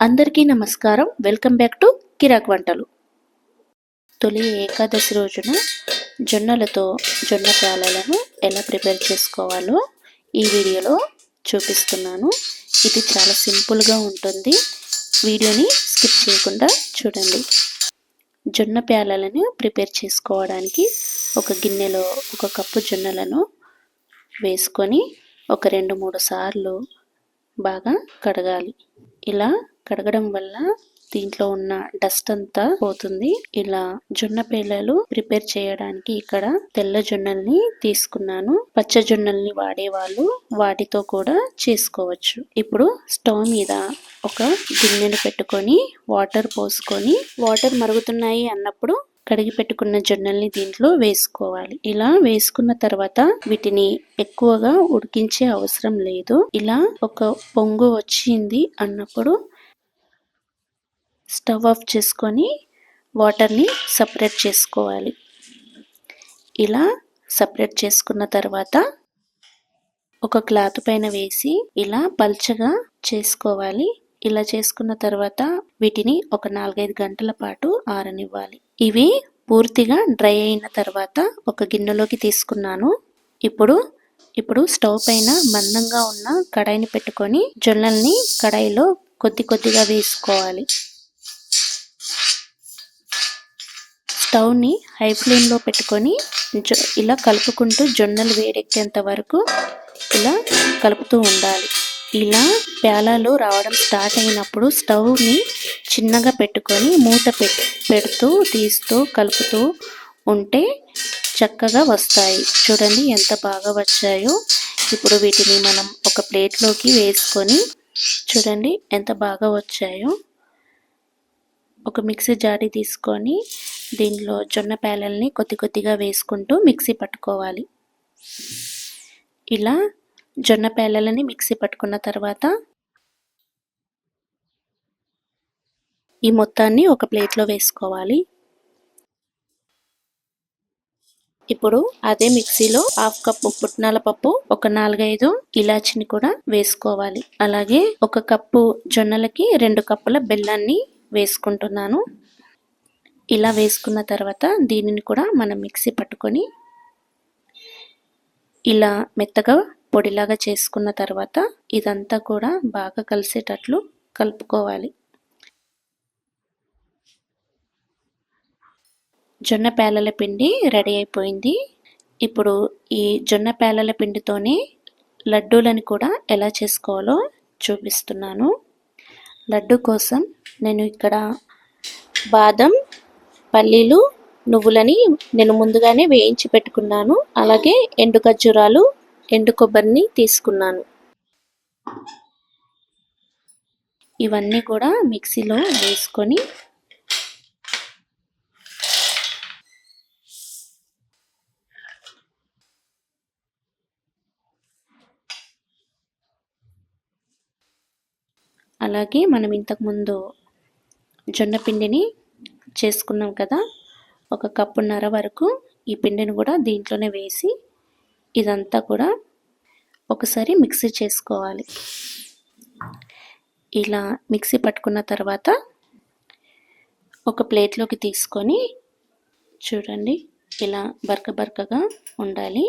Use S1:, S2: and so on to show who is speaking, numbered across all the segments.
S1: అందరికీ నమస్కారం. Welcome back to కిరాక్ వంటలు తొలి ఏకాదశి రోజున జొన్నలతో జొన్న ప్యాలలను ఎలా ప్రిపేర్ చేసుకోవాలో ఈ వీడియోలో చూపిస్తున్నాను. ఇది చాలా సింపుల్గా ఉంటుంది. వీడియోని స్కిప్ చేయకుండా చూడండి. జొన్న ప్యాలలను ప్రిపేర్ చేసుకోవడానికి ఒక గిన్నెలో ఒక కప్పు జొన్నలను వేసుకొని ఒక రెండు మూడు సార్లు బాగా కడగాలి. ఇలా కడగడం వల్ల దీంట్లో ఉన్న డస్ట్ అంతా పోతుంది. ఇలా జొన్న పేలలు ప్రిపేర్ చేయడానికి ఇక్కడ తెల్ల జొన్నల్ని తీసుకున్నాను. పచ్చ జొన్నల్ని వాడేవాళ్ళు వాటితో కూడా చేసుకోవచ్చు. ఇప్పుడు స్టవ్ మీద ఒక గిన్నెను పెట్టుకొని వాటర్ పోసుకొని వాటర్ మరుగుతున్నాయి అన్నప్పుడు కడిగి పెట్టుకున్న జొన్నల్ని దీంట్లో వేసుకోవాలి. ఇలా వేసుకున్న తర్వాత వీటిని ఎక్కువగా ఉడికించే అవసరం లేదు. ఇలా ఒక పొంగు వచ్చింది అన్నప్పుడు స్టవ్ ఆఫ్ చేసుకొని వాటర్ని సపరేట్ చేసుకోవాలి. ఇలా సపరేట్ చేసుకున్న తర్వాత ఒక క్లాత్ పైన వేసి ఇలా పల్చగా చేసుకోవాలి. ఇలా చేసుకున్న తర్వాత వీటిని ఒక నాలుగైదు గంటల పాటు ఆరనివ్వాలి. ఇవి పూర్తిగా డ్రై అయిన తర్వాత ఒక గిన్నెలోకి తీసుకున్నాను. ఇప్పుడు ఇప్పుడు స్టవ్ పైన మందంగా ఉన్న కడాయిని పెట్టుకొని జొన్నల్ని కడాయిలో కొద్ది కొద్దిగా వేసుకోవాలి. స్టవ్ని హై ఫ్లేమ్లో పెట్టుకొని జొ ఇలా కలుపుకుంటూ జొన్నలు వేడెక్కేంత వరకు ఇలా కలుపుతూ ఉండాలి. ఇలా పేలాలు రావడం స్టార్ట్ అయినప్పుడు స్టవ్ని చిన్నగా పెట్టుకొని మూత పెడుతూ తీస్తూ కలుపుతూ ఉంటే చక్కగా వస్తాయి. చూడండి ఎంత బాగా వచ్చాయో. ఇప్పుడు వీటిని మనం ఒక ప్లేట్లోకి వేసుకొని చూడండి ఎంత బాగా వచ్చాయో. ఒక మిక్సీ జాడి తీసుకొని దీనిలో జొన్న పేలల్ని కొద్ది కొద్దిగా వేసుకుంటూ మిక్సీ పట్టుకోవాలి. ఇలా జొన్న పేలలని మిక్సీ పట్టుకున్న తర్వాత ఈ మొత్తాన్ని ఒక ప్లేట్లో వేసుకోవాలి. ఇప్పుడు అదే మిక్సీలో హాఫ్ కప్పు పుట్నాల పప్పు ఒక నాలుగైదు ఇలాచిని కూడా వేసుకోవాలి. అలాగే ఒక కప్పు జొన్నలకి రెండు కప్పుల బెల్లాన్ని వేసుకుంటున్నాను. ఇలా వేసుకున్న తర్వాత దీనిని కూడా మనం మిక్సీ పట్టుకొని ఇలా మెత్తగా పొడిలాగా చేసుకున్న తర్వాత ఇదంతా కూడా బాగా కలిసేటట్లు కలుపుకోవాలి. జొన్న పేలల పిండి రెడీ అయిపోయింది. ఇప్పుడు ఈ జొన్న పేలల పిండితోనే లడ్డూలని కూడా ఎలా చేసుకోవాలో చూపిస్తున్నాను. లడ్డు కోసం నేను ఇక్కడ బాదం పల్లీలు నువ్వులని నేను ముందుగానే వేయించి పెట్టుకున్నాను. అలాగే ఎండు ఖర్జూరాలు ఎండు కొబ్బరిని తీసుకున్నాను. ఇవన్నీ కూడా మిక్సీలో వేసుకొని అలాగే మనం ఇంతకుముందు జొన్న పిండిని చేసుకున్నాం కదా ఒక కప్పున్నర వరకు ఈ పిండిని కూడా దీంట్లోనే వేసి ఇదంతా కూడా ఒకసారి మిక్సీ చేసుకోవాలి. ఇలా మిక్సీ పట్టుకున్న తర్వాత ఒక ప్లేట్లోకి తీసుకొని చూడండి ఇలా బరక బరకగా ఉండాలి.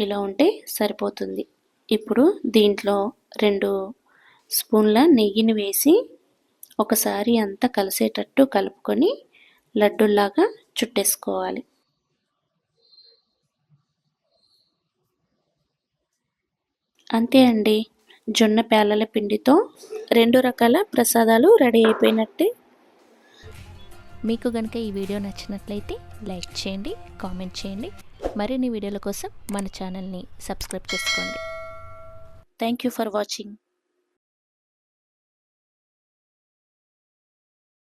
S1: ఇలా ఉంటే సరిపోతుంది. ఇప్పుడు దీంట్లో రెండు స్పూన్ల నెయ్యిని వేసి ఒకసారి అంతా కలిసేటట్టు కలుపుకొని లడ్డూలాగా చుట్టేసుకోవాలి. అంతే అండి. జొన్న పేలల పిండితో రెండు రకాల ప్రసాదాలు రెడీ అయిపోయినట్టే.
S2: మీకు కనుక ఈ వీడియో నచ్చినట్లయితే లైక్ చేయండి కామెంట్ చేయండి. మరిన్ని వీడియోల కోసం మన ఛానల్ని సబ్స్క్రైబ్ చేసుకోండి.
S1: Thank you for watching.